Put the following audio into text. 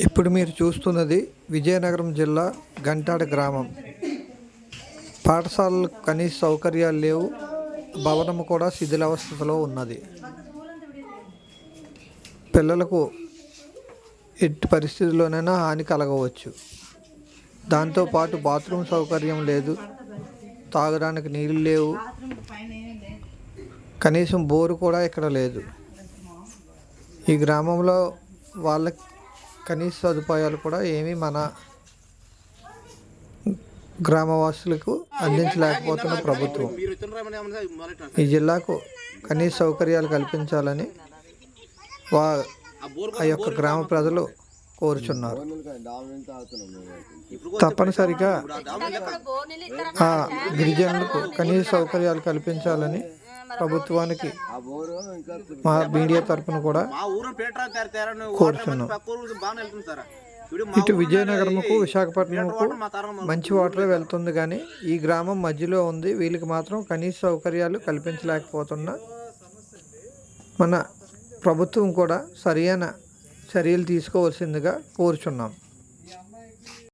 ఇప్పుడు మీరు చూస్తున్నది విజయనగరం జిల్లా గంటాడ గ్రామం. పాఠశాలలు కనీస సౌకర్యాలు లేవు. భవనం కూడా శిథిలావస్థలో ఉన్నది. పిల్లలకు ఎట్టి పరిస్థితుల్లోనైనా హాని కలగవచ్చు. దాంతోపాటు బాత్రూమ్ సౌకర్యం లేదు. తాగడానికి నీళ్ళు లేవు. కనీసం బోరు కూడా ఇక్కడ లేదు. ఈ గ్రామంలో వాళ్ళకి కనీస సదుపాయాలు కూడా ఏమీ మన గ్రామవాసులకు అందించలేకపోతున్న ప్రభుత్వం. ఈ జిల్లాకు కనీస సౌకర్యాలు కల్పించాలని వా ఆ యొక్క గ్రామ ప్రజలు కోరుచున్నారు. తప్పనిసరిగా ఆ గిరిజనులకు కనీస సౌకర్యాలు కల్పించాలని ప్రభుత్వానికి మా మీడియా తరపున కూడా మా ఇటు విజయనగరంకు విశాఖపట్నంకు మంచి వాటరే వెళ్తుంది కానీ ఈ గ్రామం మధ్యలో ఉంది. వీళ్ళకి మాత్రం కనీస సౌకర్యాలు కల్పించలేకపోతున్న మన ప్రభుత్వం కూడా సరియైన చర్యలు తీసుకోవాల్సిందిగా కోరుచున్నాం.